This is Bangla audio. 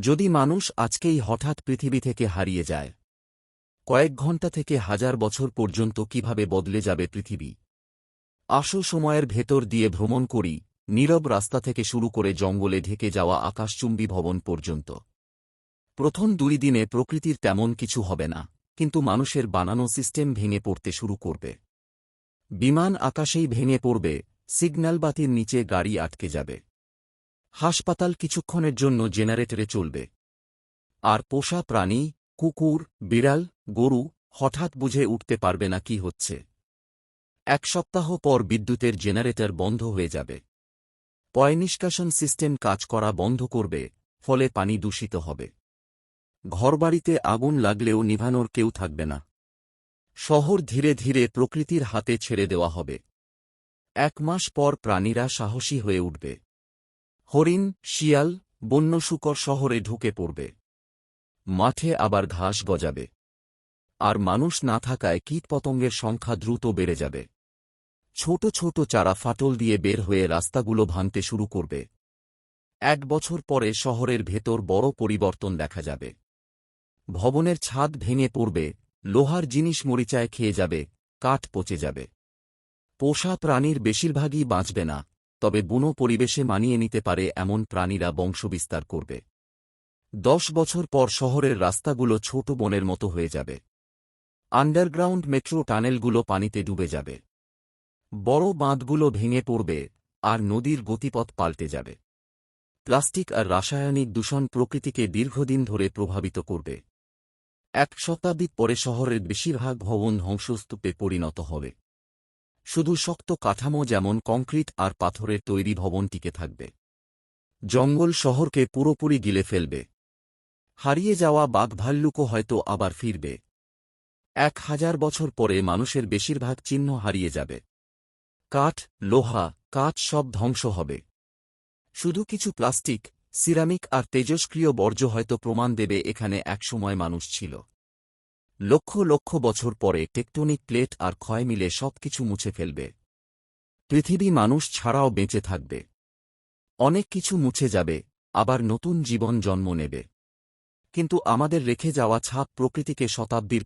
যদি মানুষ আজকেই হঠাৎ পৃথিবী থেকে হারিয়ে যায়, কয়েক ঘণ্টা থেকে হাজার বছর পর্যন্ত কীভাবে বদলে যাবে পৃথিবী? আসো সময়ের ভেতর দিয়ে ভ্রমণ করি, নীরব রাস্তা থেকে শুরু করে জঙ্গলে ঢেকে যাওয়া আকাশচুম্বী ভবন পর্যন্ত। প্রথম দুই দিনে প্রকৃতির তেমন কিছু হবে না, কিন্তু মানুষের বানানো সিস্টেম ভেঙে পড়তে শুরু করবে। বিমান আকাশেই ভেঙে পড়বে, সিগন্যাল বাতির নিচে গাড়ি আটকে যাবে। হাসপাতাল কিছুক্ষণের জন্য জেনারেটরে চলবে। আর পোষা প্রাণী, কুকুর, বিড়াল, গরু হঠাৎ বুঝে উঠতে পারবে না কি হচ্ছে। এক সপ্তাহ পর বিদ্যুতের জেনারেটর বন্ধ হয়ে যাবে। পয়নিষ্কাশন সিস্টেম কাজ করা বন্ধ করবে, ফলে পানি দূষিত হবে। ঘরবাড়িতে আগুন লাগলেও নিভানোর কেউ থাকবে না। শহর ধীরে ধীরে প্রকৃতির হাতে ছেড়ে দেওয়া হবে। এক মাস পর প্রাণীরা সাহসী হয়ে উঠবে। হরিণ, শিয়াল বন্য শুকর শহরে ঢুকে পড়বে। মাঠে আবার ঘাস গজাবে। আর মানুষ না থাকায় কীটপতঙ্গের সংখ্যা দ্রুত বেড়ে যাবে। ছোট ছোট চারা ফাটল দিয়ে বের হয়ে রাস্তাগুলো ভাঙতে শুরু করবে। এক বছর পরে শহরের ভেতর বড় পরিবর্তন দেখা যাবে। ভবনের ছাদ ভেঙে পড়বে, লোহার জিনিস মরিচায় খেয়ে যাবে, কাঠ পচে যাবে। পোষা প্রাণীর বেশিরভাগই বাঁচবে না। তবে বুনো পরিবেশে মানিয়ে নিতে পারে এমন প্রাণীরা বংশবিস্তার করবে। দশ বছর পর শহরের রাস্তাগুলো ছোট বনের মতো হয়ে যাবে। আন্ডারগ্রাউন্ড মেট্রো টানেলগুলো পানিতে ডুবে যাবে। বড় বাঁধগুলো ভেঙে পড়বে আর নদীর গতিপথ পাল্টে যাবে। প্লাস্টিক আর রাসায়নিক দূষণ প্রকৃতিকে দীর্ঘদিন ধরে প্রভাবিত করবে। এক শতাব্দী পরে শহরের বেশিরভাগ ভবন ধ্বংসস্তূপে পরিণত হবে। শুধু শক্ত কাঠামো যেমন কংক্রিট আর পাথরের তৈরি ভবন টিকে থাকবে। জঙ্গল শহরকে পুরোপুরি গিলে ফেলবে। হারিয়ে যাওয়া বাঘভাল্লুকও হয়তো আবার ফিরবে। এক হাজার বছর পরে মানুষের বেশিরভাগ চিহ্ন হারিয়ে যাবে। কাঠ, লোহা, কাঠ সব ধ্বংস হবে। শুধু কিছু প্লাস্টিক, সিরামিক আর তেজস্ক্রিয় বর্জ্য হয়তো প্রমাণ দেবে এখানে একসময় মানুষ ছিল। লক্ষ লক্ষ বছর পরে টেকটনিক প্লেট আর ক্ষয় মিলে সবকিছু মুছে ফেলবে। পৃথিবী মানুষ ছাড়াও বেঁচে থাকবে। অনেক কিছু মুছে যাবে, আবার নতুন জীবন জন্ম নেবে। কিন্তু আমাদের রেখে যাওয়া ছাপ প্রকৃতিকে শতাব্দীর